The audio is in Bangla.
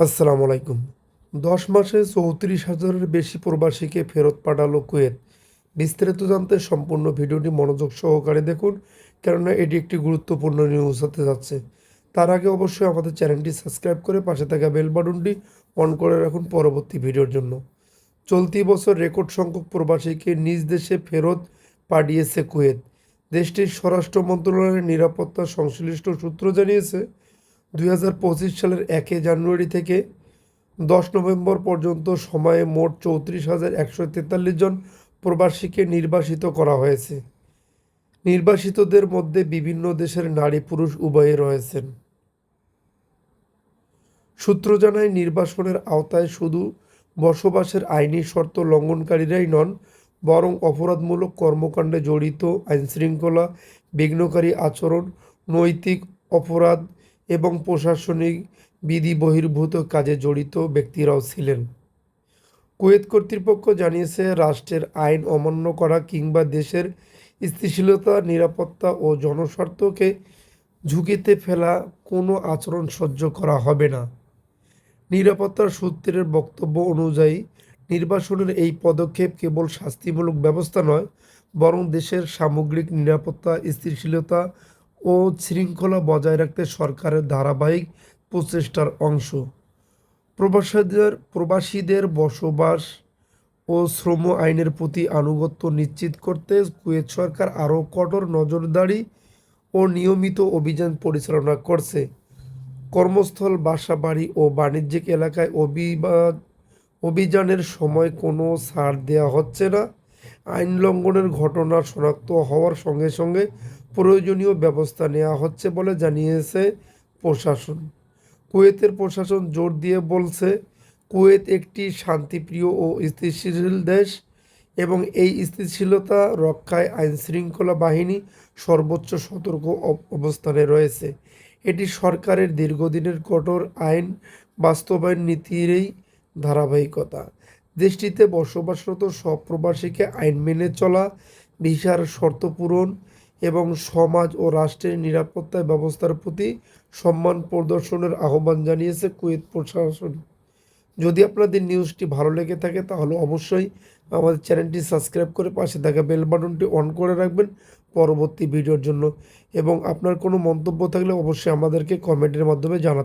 আসসালামু আলাইকুম। দশ মাসে চৌত্রিশ হাজারের বেশি প্রবাসীকে ফেরত পাঠালো কুয়েত। বিস্তারিত জানতে সম্পূর্ণ ভিডিওটি মনোযোগ সহকারে দেখুন, কেননা এটি একটি গুরুত্বপূর্ণ নিউজ হতে যাচ্ছে। তার আগে অবশ্যই আমাদের চ্যানেলটি সাবস্ক্রাইব করে পাশে থাকা বেল বাটনটি অন করে রাখুন পরবর্তী ভিডিওর জন্য। চলতি বছর রেকর্ড সংখ্যক প্রবাসীকে নিজ দেশে ফেরত পাঠিয়েছে কুয়েত। দেশটির স্বরাষ্ট্র মন্ত্রণালয়ের নিরাপত্তা সংশ্লিষ্ট সূত্র জানিয়েছে দুই হাজার পঁচিশ সালের একে জানুয়ারি থেকে দশ নভেম্বর পর্যন্ত সময়ে মোট চৌত্রিশ হাজার একশো তেতাল্লিশ জন প্রবাসীকে নির্বাসিত করা হয়েছে। নির্বাসিতদের মধ্যে বিভিন্ন দেশের নারী পুরুষ উভয়ে রয়েছেন। সূত্র জানায়, নির্বাসনের আওতায় শুধু বসবাসের আইনি শর্ত লঙ্ঘনকারীরাই নন, বরং অপরাধমূলক কর্মকাণ্ডে জড়িত আইনশৃঙ্খলা, বিঘ্নকারী আচরণ, নৈতিক অপরাধ এবং প্রশাসনিক বিধি বহির্ভূত কাজে জড়িত ব্যক্তিরাও ছিলেন। কুয়েত কর্তৃপক্ষ জানিয়েছে, রাষ্ট্রের আইন অমান্য করা কিংবা দেশের স্থিতিশীলতা, নিরাপত্তা ও জনস্বার্থকে ঝুঁকিতে ফেলা কোনো আচরণ সহ্য করা হবে না। নিরাপত্তার সূত্রের বক্তব্য অনুযায়ী, নির্বাসনের এই পদক্ষেপ কেবল শাস্তিমূলক ব্যবস্থা নয়, বরং দেশের সামগ্রিক নিরাপত্তা, স্থিতিশীলতা ও শৃঙ্খলা বজায় রাখতে সরকারের ধারাবাহিক প্রচেষ্টার অংশ। প্রবাসীদের প্রবাসীদের বসবাস ও শ্রম আইনের প্রতি আনুগত্য নিশ্চিত করতে কুয়েত সরকার আরও কঠোর নজরদারি ও নিয়মিত অভিযান পরিচালনা করছে। কর্মস্থল বাসা বাড়ি ও বাণিজ্যিক এলাকায় অভিবাদ অভিযানের সময় কোনো ছাড় দেওয়া হচ্ছে না। আইন লঙ্ঘনের ঘটনা শনাক্ত হওয়ার সঙ্গে সঙ্গে প্রয়োজনীয় ব্যবস্থা নেওয়া হচ্ছে বলে জানিয়েছে প্রশাসন। কুয়েতের প্রশাসন জোর দিয়ে বলছে, কুয়েত একটি শান্তিপ্রিয় ও স্থিতিশীল দেশ এবং এই স্থিতিশীলতা রক্ষায় আইনশৃঙ্খলা বাহিনী সর্বোচ্চ সতর্ক অব- অবস্থানে রয়েছে। এটি সরকারের দীর্ঘদিনের কঠোর আইন বাস্তবায়ন নীতিরই ধারাবাহিকতা। দেশটিতে বসবাসরত সব প্রবাসীকে আইন মেনে চলা, ভিসার শর্ত পূরণ এবং সমাজ ও রাষ্ট্রের নিরাপত্তা ব্যবস্থার প্রতি সম্মান প্রদর্শনের আহ্বান জানিয়েছে কুয়েত প্রশাসন। যদি আপনাদের নিউজটি ভালো লেগে থাকে, তাহলে অবশ্যই আমাদের চ্যানেলটি সাবস্ক্রাইব করে পাশে থাকা বেল বাটনটি অন করে রাখবেন পরবর্তী ভিডিওর জন্য। এবং আপনার কোনো মন্তব্য থাকলে অবশ্যই আমাদেরকে কমেন্টের মাধ্যমে জানাতে